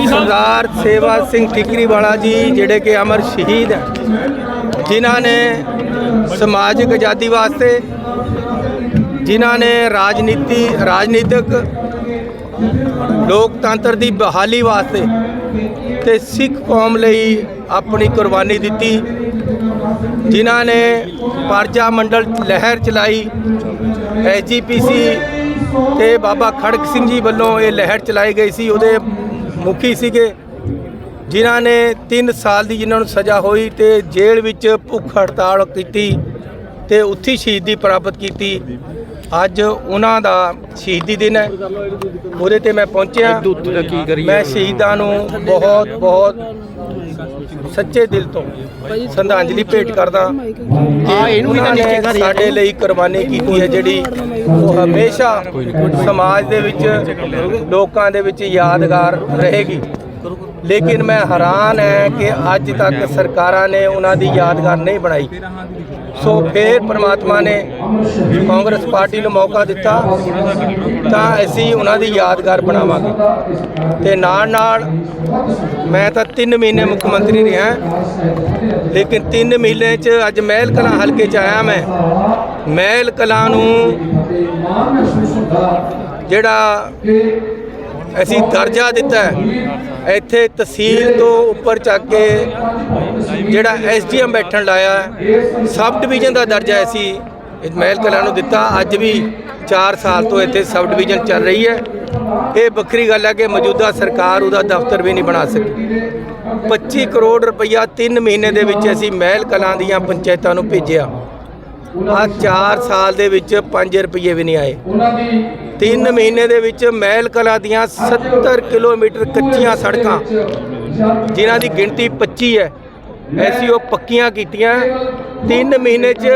ਸਰਦਾਰ ਸੇਵਾ ਸਿੰਘ ਠਿਕਰੀ ਵਾਲਾ ਜੀ, ਜਿਹੜੇ ਕਿ ਅਮਰ ਸ਼ਹੀਦ ਹੈ, ਜਿਨ੍ਹਾਂ ਨੇ ਸਮਾਜਿਕ ਆਜ਼ਾਦੀ ਵਾਸਤੇ, ਜਿਨ੍ਹਾਂ ਨੇ ਰਾਜਨੀਤੀ, ਰਾਜਨੀਤਿਕ ਲੋਕਤੰਤਰ ਦੀ ਬਹਾਲੀ ਵਾਸਤੇ ਤੇ ਸਿੱਖ ਕੌਮ ਲਈ ਆਪਣੀ ਕੁਰਬਾਨੀ ਦਿੱਤੀ, ਜਿਨ੍ਹਾਂ ਨੇ ਪਰਜਾ ਮੰਡਲ ਲਹਿਰ ਚਲਾਈ ਐਜੀਪੀਸੀ ਤੇ ਬਾਬਾ ਖੜਕ ਸਿੰਘ ਜੀ ਵੱਲੋਂ ਇਹ ਲਹਿਰ ਚਲਾਈ ਗਈ ਸੀ, ਉਹਦੇ ਮੁਖੀ ਸੀਗੇ ਜਿਨ੍ਹਾਂ ਨੇ 3 ਸਾਲ ਦੀ ਜਿਨ੍ਹਾਂ ਨੂੰ ਸਜ਼ਾ ਹੋਈ ਤੇ ਜੇਲ੍ਹ ਵਿੱਚ ਭੁੱਖ ਹੜਤਾਲ ਕੀਤੀ ਤੇ ਉੱਥੀ ਸ਼ਹੀਦੀ ਪ੍ਰਾਪਤ ਕੀਤੀ। ਅੱਜ ਉਹਨਾਂ ਦਾ ਸ਼ਹੀਦੀ ਦਿਨ ਹੈ। ਉਹਦੇ ਤੇ ਮੈਂ ਪਹੁੰਚਿਆ। ਮੈਂ ਸ਼ਹੀਦਾਂ ਨੂੰ ਬਹੁਤ ਬਹੁਤ ਸੱਚੇ ਦਿਲ ਤੋਂ ਸ਼ਰਧਾਂਜਲੀ ਭੇਟ ਕਰਦਾ। ਕਿ ਉਹਨਾਂ ਨੇ ਸਾਡੇ ਲਈ ਕੁਰਬਾਨੀ ਕੀਤੀ ਹੈ ਜਿਹੜੀ ਉਹ ਹਮੇਸ਼ਾ ਸਮਾਜ ਦੇ ਵਿੱਚ ਲੋਕਾਂ ਦੇ ਵਿੱਚ ਯਾਦਗਾਰ ਰਹੇਗੀ। ਲੇਕਿਨ ਮੈਂ ਹੈਰਾਨ ਹੈ ਕਿ ਅੱਜ ਤੱਕ ਸਰਕਾਰਾਂ ਨੇ ਉਹਨਾਂ ਦੀ ਯਾਦਗਾਰ ਨਹੀਂ ਬਣਾਈ। ਸੋ ਫਿਰ ਪ੍ਰਮਾਤਮਾ ਨੇ ਕਾਂਗਰਸ ਪਾਰਟੀ ਨੂੰ ਮੌਕਾ ਦਿੱਤਾ, ਤਾਂ ਅਸੀਂ ਉਹਨਾਂ ਦੀ ਯਾਦਗਾਰ ਬਣਾਵਾਂਗੇ। ਤੇ ਨਾਲ ਨਾਲ ਮੈਂ ਤਾਂ 3 ਮਹੀਨੇ ਮੁੱਖ ਮੰਤਰੀ ਰਿਹਾ, ਲੇਕਿਨ 3 ਮਹੀਨੇ ਚ ਅੱਜ ਮਹਿਲ ਕਲਾਂ ਹਲਕੇ ਚ ਆਇਆ ਮੈਂ। ਮਹਿਲ ਕਲਾਂ ਨੂੰ ਜਿਹੜਾ ਅਸੀਂ ਦਰਜਾ ਦਿੱਤਾ ਹੈ। ਇੱਥੇ ਤਹਿਸੀਲ ਤੋਂ ਉੱਪਰ ਚੱਕ ਕੇ ਜਿਹੜਾ ਐਸਡੀਐਮ ਬੈਠਣ ਲਾਇਆ ਸਬ ਡਿਵੀਜ਼ਨ ਦਾ ਦਰਜਾ ਅਸੀਂ ਮਹਿਲ ਕਲਾਂ ਨੂੰ ਦਿੱਤਾ। ਅੱਜ ਵੀ 4 ਸਾਲ ਤੋਂ ਇੱਥੇ ਸਬ ਡਿਵੀਜ਼ਨ ਚੱਲ ਰਹੀ ਹੈ। ਇਹ ਵੱਖਰੀ ਗੱਲ ਹੈ ਕਿ ਮੌਜੂਦਾ ਸਰਕਾਰ ਉਹਦਾ ਦਫ਼ਤਰ ਵੀ ਨਹੀਂ ਬਣਾ ਸਕੀ। 25 ਕਰੋੜ ਰੁਪਈਆ 3 ਮਹੀਨੇ ਦੇ ਵਿੱਚ ਅਸੀਂ ਮਹਿਲ ਕਲਾਂ ਦੀਆਂ ਪੰਚਾਇਤਾਂ ਨੂੰ ਭੇਜਿਆ। ਆ 4 ਸਾਲ ਦੇ ਵਿੱਚ 5 ਰੁਪਏ ਵੀ ਨਹੀਂ ਆਏ। ਤਿੰਨ ਮਹੀਨੇ ਦੇ ਵਿੱਚ ਮਹਿਲ ਕਲਾ ਦੀਆਂ 70 ਕਿਲੋਮੀਟਰ ਕੱਚੀਆਂ ਸੜਕਾਂ, ਜਿਨ੍ਹਾਂ ਦੀ ਗਿਣਤੀ 25 ਹੈ, ਐਸੀ ਉਹ ਪੱਕੀਆਂ ਕੀਤੀਆਂ, ਤਿੰਨ ਮਹੀਨੇ 'ਚ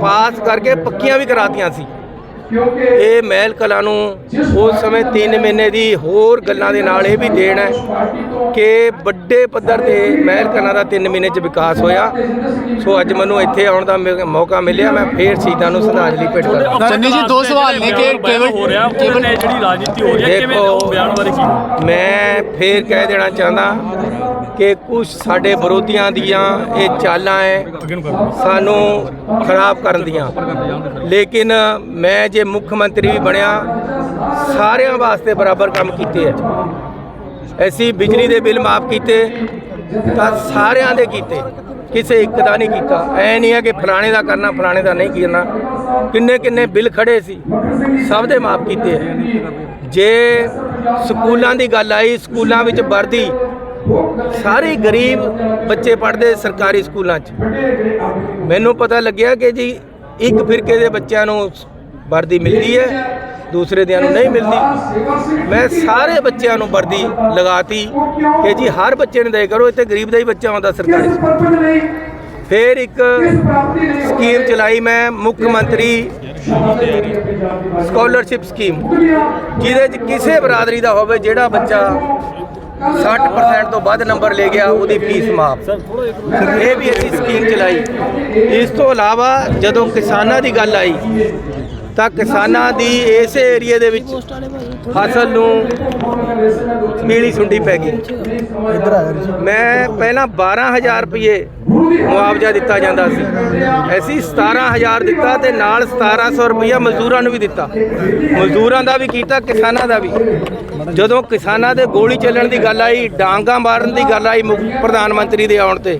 ਪਾਸ ਕਰਕੇ ਪੱਕੀਆਂ ਵੀ ਕਰਾਤੀਆਂ ਸੀ। ਇਹ ਮਹਿਲ ਕਲਾ ਨੂੰ ਉਸ ਸਮੇਂ 3 ਮਹੀਨੇ ਦੀ ਹੋਰ ਗੱਲਾਂ ਦੇ ਨਾਲ ਇਹ ਵੀ ਦੇਣ ਹੈ ਕਿ ਵੱਡੇ ਪੱਧਰ ਤੇ ਮਹਿਲ ਕਲਾ ਦਾ 3 ਮਹੀਨੇ 'ਚ ਵਿਕਾਸ ਹੋਇਆ। ਸੋ ਅੱਜ ਮੈਨੂੰ ਇੱਥੇ ਆਉਣ ਦਾ ਮੌ- ਮੌਕਾ ਮਿਲਿਆ ਮੈਂ ਫੇਰ ਸ਼ਹੀਦਾਂ ਨੂੰ ਸ਼ਰਧਾਂਜਲੀ ਭੇਟ ਕਰਦਾ ਚੰਨੀ ਜੀ ਦੋ ਸਵਾਲ ਨੇ ਕਿ ਕੇਵਲ ਹੋ ਰਿਹਾ ਕੇਵਲ ਇਹ ਜਿਹੜੀ ਰਾਜਨੀਤੀ ਹੋ ਰਹੀ ਹੈ ਕਿਵੇਂ ਬਿਆਨ ਬਾਰੇ ਕੀ? ਮੈਂ ਫੇਰ ਕਹਿ ਦੇਣਾ ਚਾਹੁੰਦਾ ਕਿ ਕੁਝ ਸਾਡੇ ਵਿਰੋਧੀਆਂ ਦੀਆਂ ਇਹ ਚਾਲਾਂ ਹੈ ਸਾਨੂੰ ਖਰਾਬ ਕਰਨ ਦੀਆਂ। ਲੇਕਿਨ ਮੈਂ ਜੇ ਮੁੱਖ ਮੰਤਰੀ ਵੀ ਬਣਿਆ, ਸਾਰਿਆਂ ਵਾਸਤੇ ਬਰਾਬਰ ਕੰਮ ਕੀਤੇ ਹੈ ਅਸੀਂ ਬਿਜਲੀ ਦੇ ਬਿੱਲ ਮਾਫ ਕੀਤੇ, ਤਾਂ ਸਾਰਿਆਂ ਦੇ ਕੀਤੇ, ਕਿਸੇ ਇੱਕ ਦਾ ਨਹੀਂ ਕੀਤਾ। ਐ ਨਹੀਂ ਹੈ ਕਿ ਫਲਾਣੇ ਦਾ ਕਰਨਾ, ਫਲਾਣੇ ਦਾ ਨਹੀਂ ਕਰਨਾ। ਕਿੰਨੇ ਕਿੰਨੇ ਬਿੱਲ ਖੜੇ ਸੀ, ਸਭ ਦੇ ਮਾਫ ਕੀਤੇ ਹੈ ਜੇ ਸਕੂਲਾਂ ਦੀ ਗੱਲ ਆਈ, ਸਕੂਲਾਂ ਵਿੱਚ ਵਰਦੀ, ਸਾਰੇ ਗਰੀਬ ਬੱਚੇ ਪੜ੍ਹਦੇ ਸਰਕਾਰੀ ਸਕੂਲਾਂ 'ਚ। ਮੈਨੂੰ ਪਤਾ ਲੱਗਿਆ ਕਿ ਜੀ, ਇੱਕ ਫਿਰਕੇ ਦੇ ਬੱਚਿਆਂ ਨੂੰ ਵਰਦੀ ਮਿਲਦੀ ਹੈ, ਦੂਸਰੇ ਦਿਆਂ ਨੂੰ ਨਹੀਂ ਮਿਲਦੀ। ਮੈਂ ਸਾਰੇ ਬੱਚਿਆਂ ਨੂੰ ਵਰਦੀ ਲਗਾਤੀ ਕਿ ਜੀ ਹਰ ਬੱਚੇ ਨੂੰ ਦੇ ਕਰੋ, ਇੱਥੇ ਗਰੀਬ ਦਾ ਹੀ ਬੱਚਾ ਆਉਂਦਾ ਸਰਕਾਰੀ। ਸਕੂਲ ਫਿਰ ਇੱਕ ਸਕੀਮ ਚਲਾਈ ਮੈਂ, ਮੁੱਖ ਮੰਤਰੀ ਸਕਾਲਰਸ਼ਿਪ ਸਕੀਮ। ਜਿਹਦੇ 'ਚ ਕਿਸੇ ਬਰਾਦਰੀ ਦਾ ਹੋਵੇ ਜਿਹੜਾ ਬੱਚਾ 60% ਤੋਂ ਵੱਧ ਨੰਬਰ ਲੈ ਗਿਆ, ਉਹਦੀ ਫੀਸ ਮਾਫ। ਇਹ ਵੀ ਅਸੀਂ ਸਕੀਮ ਚਲਾਈ। ਇਸ ਤੋਂ ਇਲਾਵਾ ਜਦੋਂ ਕਿਸਾਨਾਂ ਦੀ ਗੱਲ ਆਈ ਤਾਂ ਕਿਸਾਨਾਂ ਦੀ ਇਸੇ ਏਰੀਏ ਦੇ ਵਿੱਚ ਫਸਲ ਨੂੰ ਪੀਲੀ ਸੁੰਡੀ ਪੈ ਗਈ। ਮੈਂ ਪਹਿਲਾਂ 12000 ਰੁਪਏ ਮੁਆਵਜ਼ਾ ਦਿੱਤਾ ਜਾਂਦਾ ਸੀ। ਅਸੀਂ 17000 ਦਿੱਤਾ ਤੇ ਨਾਲ 1700 ਰੁਪਇਆ ਮਜ਼ਦੂਰਾਂ ਨੂੰ ਵੀ ਦਿੱਤਾ। ਮਜ਼ਦੂਰਾਂ ਦਾ ਵੀ ਕੀਤਾ ਕਿਸਾਨਾਂ ਦਾ ਵੀ। ਜਦੋਂ ਕਿਸਾਨਾਂ ਦੇ ਗੋਲੀ ਚੱਲਣ ਦੀ ਗੱਲ ਆਈ ਡਾਂਗਾ ਮਾਰਨ ਦੀ ਗੱਲ ਆਈ ਪ੍ਰਧਾਨ ਮੰਤਰੀ ਦੇ ਆਉਣ ਤੇ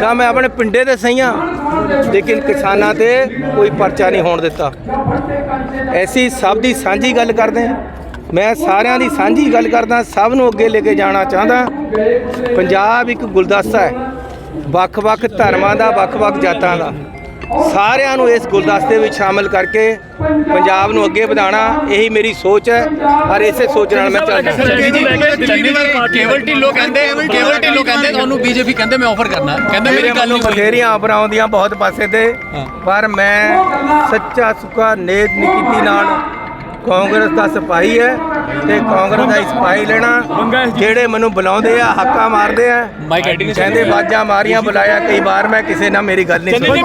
ਤਾਂ ਮੈਂ ਆਪਣੇ ਪਿੰਡੇ ਤੇ ਹਾਂ। ਲੇਕਿਨ ਕਿਸਾਨਾਂ ਤੇ ਕੋਈ ਪਰਚਾ ਨਹੀਂ ਹੋਣ ਦਿੱਤਾ। ਐਸੀ ਸਭ ਦੀ ਸਾਂਝੀ ਗੱਲ ਕਰਦੇ ਹਾਂ। ਮੈਂ ਸਾਰਿਆਂ ਦੀ ਸਾਂਝੀ ਗੱਲ ਕਰਦਾ, ਸਭ ਨੂੰ ਅੱਗੇ ਲੈ ਕੇ ਜਾਣਾ ਚਾਹੁੰਦਾ। ਪੰਜਾਬ ਇੱਕ ਗੁਲਦਸਤਾ ਹੈ। ਵੱਖ-ਵੱਖ ਧਰਮਾਂ ਦਾ, ਵੱਖ-ਵੱਖ ਜਾਤਾਂ ਦਾ। ਸਾਰਿਆਂ ਨੂੰ ਇਸ ਗੁਲਦਸਤੇ ਵਿੱਚ ਸ਼ਾਮਲ ਕਰਕੇ ਪੰਜਾਬ ਨੂੰ ਅੱਗੇ ਵਧਾਉਣਾ ਇਹੀ ਮੇਰੀ ਸੋਚ ਹੈ ਔਰ ਇਸੇ ਸੋਚ ਨਾਲ ਮੈਂ ਚੱਲਦਾ ਕੇਵਲ ਢਿੱਲੋਂ ਕਹਿੰਦੇ ਕੇਵਲ ਢਿੱਲੋਂ ਕਹਿੰਦੇ ਤੁਹਾਨੂੰ ਬੀਜੇਪੀ ਕਹਿੰਦੇ ਮੈਂ ਆਫਰ ਕਰਨਾ ਕਹਿੰਦੇ ਮੇਰੀ ਗੱਲ ਨਹੀਂ ਹੋਈ ਬਥੇਰੀਆਂ ਆਫਰਾਂ ਆਉਂਦੀਆਂ ਬਹੁਤ ਪਾਸੇ ਤੇ ਪਰ ਮੈਂ ਸੱਚਾ ਸੁੱਕਾ ਨੇਤ ਨਹੀਂ ਕੀਤੀ ਨਾਲ ਕਾਂਗਰਸ ਦਾ ਸਿਪਾਹੀ ਹੈ ਤੇ ਕਾਂਗਰਸ ਦਾ ਹੀ ਸਿਪਾਹੀ ਲੈਣਾ ਜਿਹੜੇ ਮੈਨੂੰ ਬੁਲਾਉਂਦੇ ਆ ਹੱਕਾ ਮਾਰਦੇ ਆ ਕਹਿੰਦੇ ਬਾਜਾਂ ਮਾਰੀਆਂ ਬੁਲਾਇਆ ਕਈ ਵਾਰ ਮੈਂ ਕਿਸੇ ਨਾਲ ਮੇਰੀ ਗੱਲ ਨਹੀਂ ਸੁਣੀ